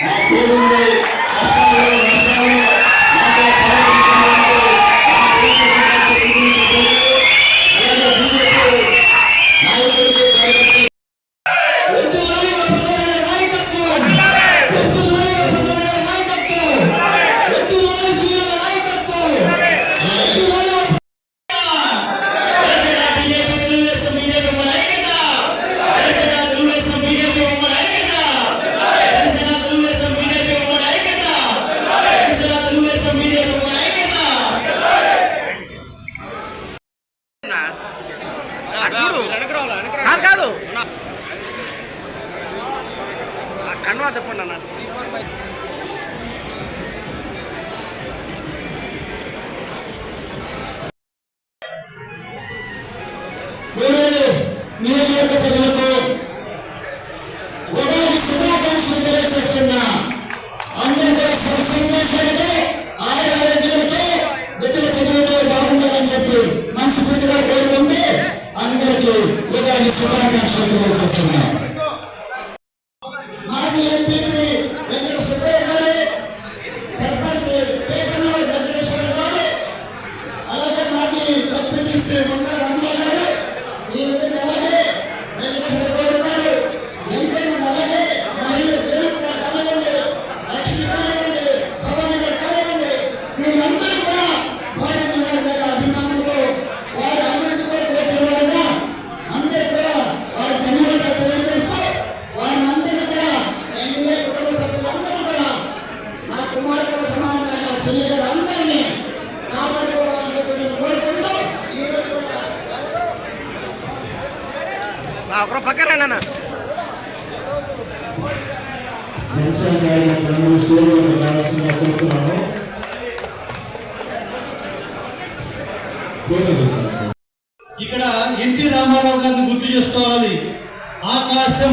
Happy New ఒకరు పక్కన అన్న. ఇక్కడ ఎన్టీ రామారావు గారిని గుర్తు చేసుకోవాలి. ఆకాశం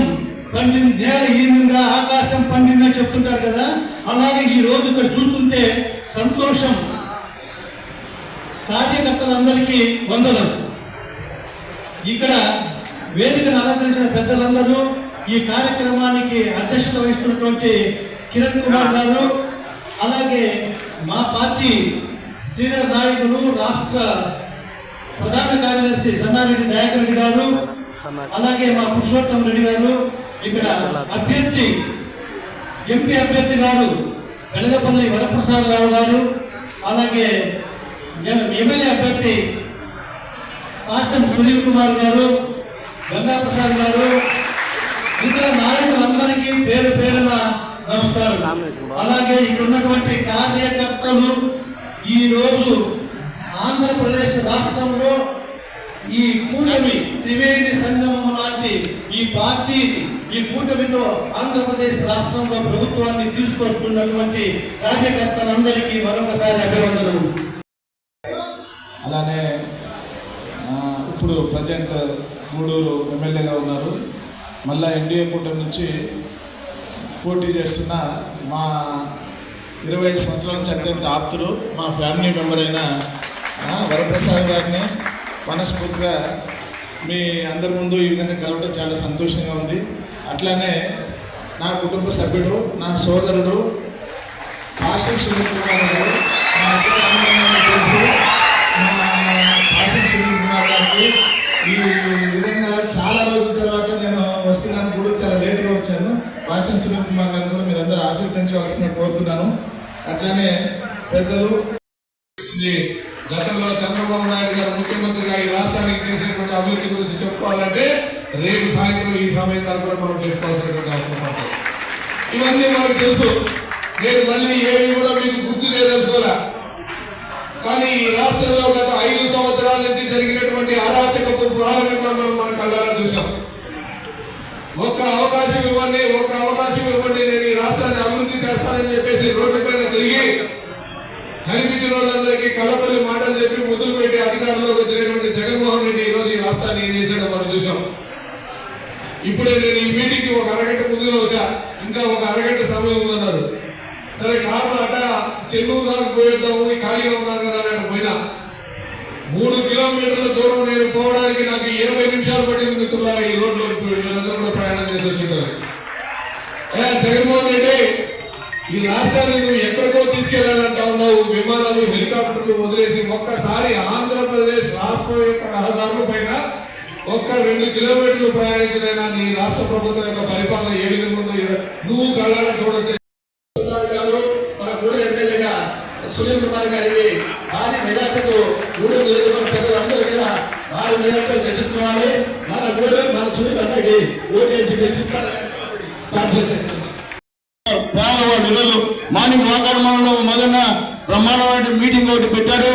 పండింది నేల ఈనిందా ఆకాశం పండిందని చెప్తుంటారు కదా? అలాగే ఈ రోజు ఇక్కడ చూస్తుంటే సంతోషం. కార్యకర్తలందరికీ వందలు ఇక్కడ వేదికను అలంకరించిన పెద్దలందరూ ఈ కార్యక్రమానికి అధ్యక్షత వహిస్తున్నటువంటి కిరణ్ కుమార్ గారు అలాగే మా పార్టీ సీనియర్ నాయకులు రాష్ట్ర ప్రధాన కార్యదర్శి సన్నారెడ్డి దయాకర్ గారు అలాగే మా పురుషోత్తం రెడ్డి గారు ఇక్కడ అభ్యర్థి ఎంపీ అభ్యర్థి గారు వెలగపల్లి వరప్రసాద్ రావు గారు అలాగే ఎం- ఎమ్మెల్యే అభ్యర్థి ఆసం సునీల్ కుమార్ గారు గంగాప్రసాద్ గారు గారు ఇతర నాయకులందరికీ పేరు పేరున నమస్కారం. అలాగే ఇక్కడ ఉన్నటువంటి కార్యకర్తలు ఈ రోజు ఆంధ్రప్రదేశ్ రాష్ట్రంలో ఈ కూటమి త్రివేణి సంగమం లాంటి ఈ పార్టీ ఈ కూటమితో ఆంధ్రప్రదేశ్ రాష్ట్రంలో ప్రభుత్వాన్ని తీసుకొస్తున్నటువంటి కార్యకర్తలందరికీ మరొకసారి అభినందనలు. అలానే ఇప్పుడు ప్రజెంట్ గూడూరు ఎమ్మెల్యేగా ఉన్నారు. మళ్ళా ఎన్డీఏ కూటమి నుంచి పోటీ చేస్తున్న మా ఇరవై సంవత్సరాల నుంచి అత్యంత ఆప్తులు మా ఫ్యామిలీ మెంబర్ అయిన వరప్రసాద్ గారిని మనస్ఫూర్తిగా మీ అందరి ముందు ఈ విధంగా కలవడం చాలా సంతోషంగా ఉంది. అట్లానే నా కుటుంబ సభ్యుడు నా సోదరుడు కాశం సునీల్ కుమార్ గారు ఈ విధంగా చాలా రోజుల తర్వాత నేను వస్తున్నాను. కూడా చాలా లేట్గా వచ్చాను. కాశం సునీల్ కుమార్ గారు కూడా మీరందరూ ఆశీర్వదించవలసిందిగా కోరుతున్నాను. అట్లానే పెద్దలు గతంలో చంద్రబాబు నాయుడు గారు ముఖ్యమంత్రిగా ఈ రాష్ట్రానికి చేసినటువంటి అభివృద్ధి గురించి చెప్పుకోవాలంటే రేపు సాయంత్రం ఈ సమయం దాకా కూడా మనం చెప్పుకోవాల్సినటువంటి అవసరం ఇవన్నీ మనకు తెలుసు. నేను మళ్ళీ ఏమి కూడా మీకు గుర్తు చేయదలుచుకోలే. కానీ ఈ రాష్ట్రంలో గత ఐదు సంవత్సరాల నుంచి జరిగినటువంటి అరాచకపు ప్రారంభం మనం మన కళ్ళారా చూసాం ఒక్క అవకాశం ఇవ్వండి ఒక్క అవకాశం ఇవ్వండి నేను ఈ రాష్ట్రాన్ని అభివృద్ధి చేస్తానని చెప్పేసి రోడ్డు పైన తిరిగి కనిపించిన వాళ్ళందరికీ కలపల్లి మాటలు చెప్పి ముద్దులు పెట్టి అధికారంలోకి వచ్చినటువంటి జగన్మోహన్ రెడ్డి ఈ రోజు ఈ రాష్ట్రాన్ని ఏం చేశాడో మనం చూసాం ఇప్పుడే నేను ఈ మీటింగ్ ఒక అరగంట ముందుగా వచ్చా ఇంకా ఒక అరగంట సమయం ఉందన్నారు సరే కారు అట చెన్నూరు దాకా పోయేద్దాము ఈ ఖాళీగా ఉన్నారు కదా నేను పోయినా. మూడు కిలోమీటర్ల దూరం నేను పోవడానికి నాకు ఇరవై నిమిషాలు పట్టింది మిత్రులారా ఈ రోడ్లో మీరందరూ కూడా ప్రయాణం చేసి వచ్చింటారు జగన్మోహన్ రెడ్డి ఈ రాష్ట్రాన్ని నువ్వు ఎక్కడికో తీసుకెళ్ళాలంటా ఉన్నావు. విమానాలు హెలికాప్టర్లు వదిలేసి ఒక్కసారి ఆంధ్రప్రదేశ్ రాష్ట్రం యొక్క రహదారుల పైన ఒక్క రెండు కిలోమీటర్లు ప్రయాణించిన నీ రాష్ట్ర ప్రభుత్వం యొక్క పరిపాలన ఏ విధంగా ఉందో నువ్వు కళ్ళారా చూడొచ్చు సార్ గారు మన గూడెం ఎమ్మెల్యేగా సునీల్ కుమార్ గారికి భారీ మెజార్టీతో గూడెం నియోజకవర్గ ప్రజలందరూ కూడా భారీ మెజార్టీతో గెలుచుకోవాలి మన గూడెం మన సునీల్ అన్నకి ఓటేసి గెలిపిస్తారని ఈరోజు మార్నింగ్ వాతావరణంలో మొదన బ్రహ్మాండమైన మీటింగ్ ఒకటి పెట్టాడు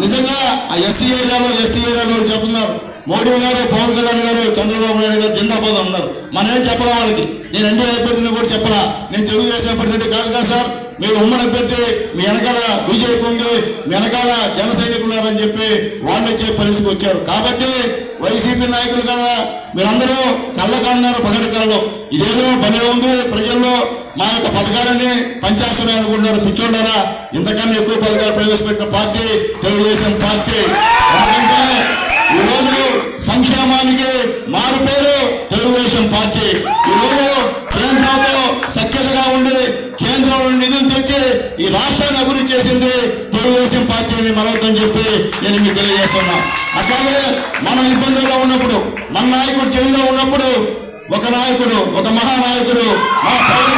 నిజంగా ఆ ఎస్సీ ఏరియాలో ఎస్టీ ఏరియాలో చెప్తున్నారు. మోడీ గారు పవన్ కళ్యాణ్ గారు చంద్రబాబు నాయుడు గారు జిందాబాద్ అన్నారు మనమే ఏం వాళ్ళకి? నేను ఎన్డీ అభ్యర్థిని కూడా చెప్పరా నేను తెలుగుదేశం అభ్యర్థి కాదు కదా సార్. మీరు ఉమ్మడి అభ్యర్థి మీ వెనకాల బీజేపీ ఉంది మీ వెనకాల జన సైనికులు ఉన్నారని చెప్పి వాళ్ళు వచ్చే పరిస్థితికి వచ్చారు. కాబట్టి వైసీపీ నాయకులు కదా. మీరందరూ కళ్ళ కన్నారు పగటి కళ్ళు ఇదేదో భలే ఉంది ప్రజల్లో. మా యొక్క పథకాలన్నీ పంచేస్తున్నాయి అనుకుంటున్నారు పిచ్చోళ్ళారా? ఇంతకన్నా ఎక్కువ పథకాలు ప్రవేశపెట్టిన పార్టీ తెలుగుదేశం పార్టీ. ఎందుకంటే ఈరోజు సంక్షేమానికి మారు పేరు తెలుగుదేశం పార్టీ. ఈరోజు నిధులు ఈ రాష్ట్రాన్ని అభివృద్ధి చేసింది తెలుగుదేశం పార్టీని మనవద్దని చెప్పి నేను మీకు తెలియజేస్తున్నా. అట్లాగే మనం ఇబ్బందుల్లో ఉన్నప్పుడు మన నాయకుడు జైల్లో ఉన్నప్పుడు ఒక నాయకుడు ఒక మహానాయకుడు మా పౌరుల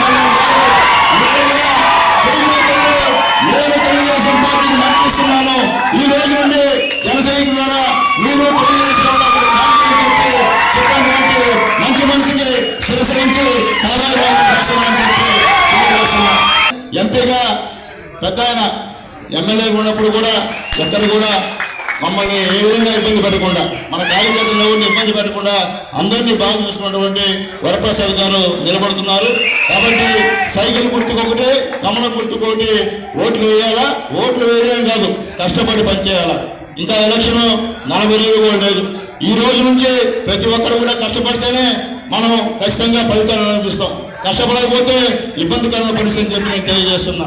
ఎంపీగా పెద్ద ఆయన ఎమ్మెల్యే ఉన్నప్పుడు కూడా ఎక్కడ కూడా మమ్మల్ని ఏ విధంగా ఇబ్బంది పెట్టకుండా మన కార్యకర్తలు ఎవరిని ఇబ్బంది పెట్టకుండా అందరినీ బాగా చూసుకున్నటువంటి వరప్రసాద్ గారు నిలబడుతున్నారు. కాబట్టి సైకిల్ గుర్తుకొకటి కమలం గుర్తుకొకటి ఓట్లు వేయాలా? ఓట్లు వేయడం కాదు కష్టపడి పనిచేయాలా? ఇంకా ఎలక్షన్ నలభై రోజులు కూడా లేదు. ఈ రోజు నుంచి ప్రతి ఒక్కరు కూడా కష్టపడితేనే మనం ఖచ్చితంగా ఫలితాలు అనిపిస్తాం కష్టపడకపోతే ఇబ్బందికరమైన పరిస్థితి చెప్పి నేను తెలియజేస్తున్నా.